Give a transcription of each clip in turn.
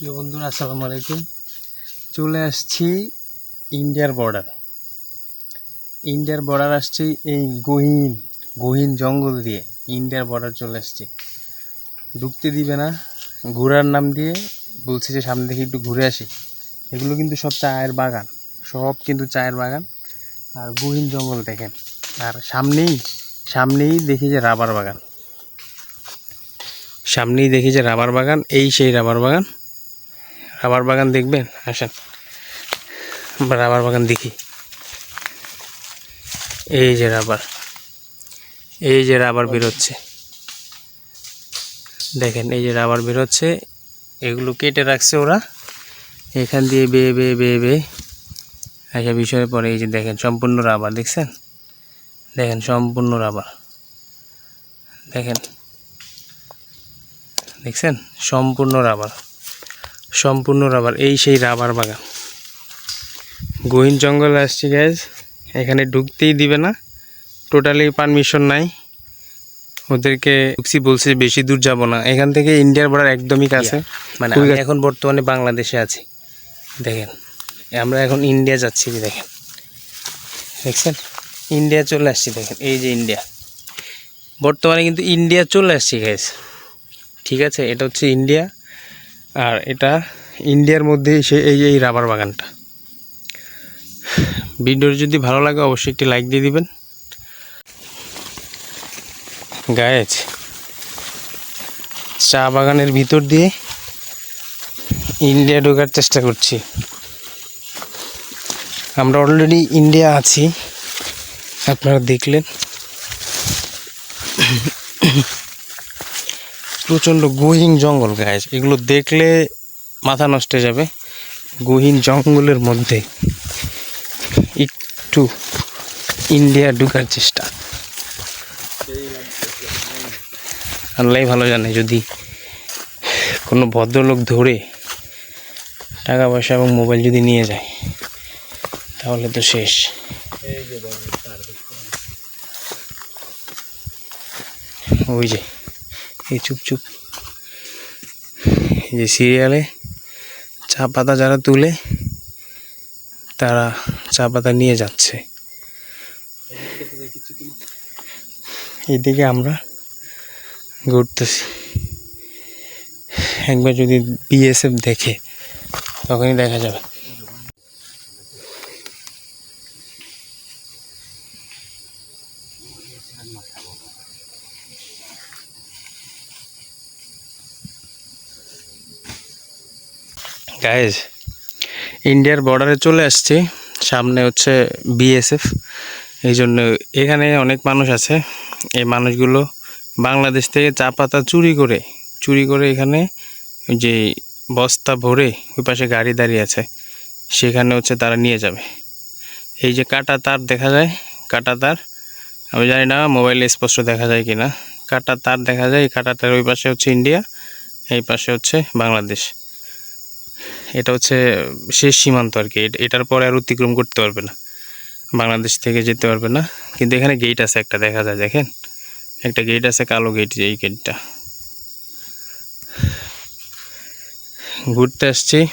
প্রিয় বন্ধুরা, আসসালামু আলাইকুম। চলে আসছি ইন্ডিয়ার বর্ডার ইন্ডিয়ার বর্ডার আসছি এই গহীন গহীন জঙ্গল দিয়ে ইন্ডিয়ার বর্ডার চলে আসছি। ঢুকতে দিবে না ঘোরার নাম দিয়ে বলছি যে সামনে থেকে একটু ঘুরে আসি। এগুলো কিন্তু সব চায়ের বাগান, সব কিন্তু চায়ের বাগান। আর গহীন জঙ্গল দেখেন, আর সামনেই সামনেই দেখি যে রাবার বাগান। সামনেই দেখি যে রাবার বাগান, এই সেই রাবার বাগান। রাবার বাগান দেখবেন? আসেন। রাবার বাগান দেখি। এই যে রাবার। এই যে রাবার বেরোচ্ছে। দেখেন, এই যে রাবার বেরোচ্ছে। এগুলো কেটে রাখছে ওরা। এখান দিয়ে বেয়ে বেয়ে বেয়ে বেয়ে আচ্ছা বিষয়ে পরে এই যে দেখেন, সম্পূর্ণ রাবার, দেখছেন? দেখেন, সম্পূর্ণ রাবার। দেখেন। দেখছেন? সম্পূর্ণ রাবার। সম্পূর্ণ রাবার এই সেই রাবার বাগান। গহীন জঙ্গল আসছি গ্যাস এখানে ঢুকতেই দিবে না। টোটালি পারমিশন নাই। ওদেরকে ঢুকছি বলছে বেশি দূর যাব না। এখান থেকে ইন্ডিয়ার বর্ডার একদমই কাছে। মানে আমি এখন বর্তমানে বাংলাদেশে আছি। দেখেন আমরা এখন ইন্ডিয়া যাচ্ছি যে দেখেন। দেখছেন? ইন্ডিয়া চলে আসছি দেখেন। এই যে ইন্ডিয়া বর্তমানে কিন্তু ইন্ডিয়া চলে আসছি গ্যাস ঠিক আছে? এটা হচ্ছে ইন্ডিয়া আর এটা ইন্ডিয়ার মধ্যে সে এই এই রাবার বাগানটা। ভিডিওর যদি ভালো লাগে, অবশ্যই একটি লাইক দিয়ে দিবেন। গায়েজ চা বাগানের ভিতর দিয়ে ইন্ডিয়া ঢোকার চেষ্টা করছি। আমরা অলরেডি ইন্ডিয়া আছি। আপনারা দেখলেন। প্রচণ্ড গহীন জঙ্গল গাছ এগুলো দেখলে মাথা নষ্ট হয়ে যাবে। গহীন জঙ্গলের মধ্যে একটু ইন্ডিয়া ঢুকার চেষ্টা। আল্লাহ ভালো জানে যদি কোনো ভদ্রলোক ধরে টাকা পয়সা এবং মোবাইল যদি নিয়ে যায়, তাহলে তো শেষ। ওই যে, এই চুপ চুপ এই যে সিরিয়ালে চা পাতা যারা তুলে, তারা চা পাতা নিয়ে যাচ্ছে। এদিকে আমরা ঘুরতেছি। একবার যদি বিএসএফ দেখে, তখনই দেখা যাবে। গাইজ ইন্ডিয়ার বর্ডারে চলে আসছি। সামনে হচ্ছে বিএসএফ এই জন্য এখানে অনেক মানুষ আছে। এই মানুষগুলো বাংলাদেশ থেকে চা পাতা চুরি করে চুরি করে এখানে যে বস্তা ভরে ওই পাশে গাড়ি দাঁড়িয়ে আছে, সেখানে হচ্ছে তারা নিয়ে যাবে। এই যে কাটা তার দেখা যায় কাটা তার আমি জানি না মোবাইলে স্পষ্ট দেখা যায় কি না কাটা তার দেখা যায়, এই কাটা তার ওই পাশে হচ্ছে ইন্ডিয়া এই পাশে হচ্ছে বাংলাদেশ। এটা হচ্ছে শেষ সীমান্ত আর কি। এটার পরে আর অতিক্রম করতে পারবে না। বাংলাদেশ থেকে যেতে পারবে না। কিন্তু এখানে গেট আছে একটা, দেখা যায়, দেখেন। একটা গেট আছে, কালো গেট এই গেটটা ঘুরতে আসছি।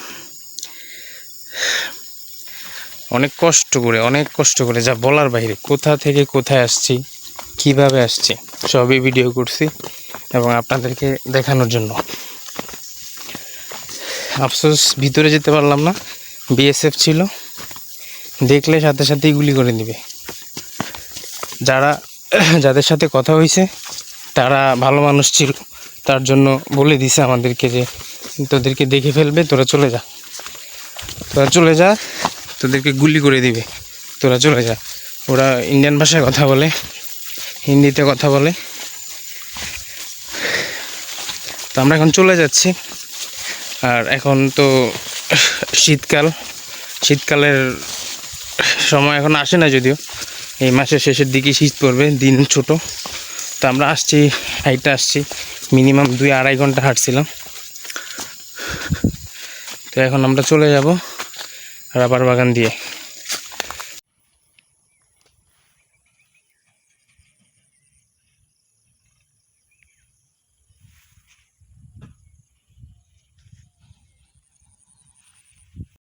অনেক কষ্ট করে, অনেক কষ্ট করে যা বলার বাইরে, কোথা থেকে কোথায় আসছি, কীভাবে আসছি, সবই ভিডিও করছি এবং আপনাদেরকে দেখানোর জন্য। আফসোস, ভিতরে যেতে পারলাম না। বিএসএফ ছিল। দেখলে সাথে সাথেই গুলি করে দিবে। যারা যাদের সাথে কথা হয়েছে তারা ভালো মানুষ ছিল। তার জন্য বলে দিছে আমাদেরকে যে, তোদেরকে দেখে ফেলবে, তোরা চলে যা। তোরা চলে যা, তোদেরকে গুলি করে দিবে। তোরা চলে যা। ওরা ইন্ডিয়ান ভাষায় কথা বলে, হিন্দিতে কথা বলে। তো আমরা এখন চলে যাচ্ছি। আর এখন তো শীতকাল, শীতকালের সময় এখন আসে না যদিও। এই মাসের শেষের দিকে শীত পড়বে, দিন ছোট। তো আমরা আসছি হাইটে আসছি। মিনিমাম দুই আড়াই ঘণ্টা হাঁটছিলাম। তো এখন আমরা চলে যাব রাবার বাগান দিয়ে।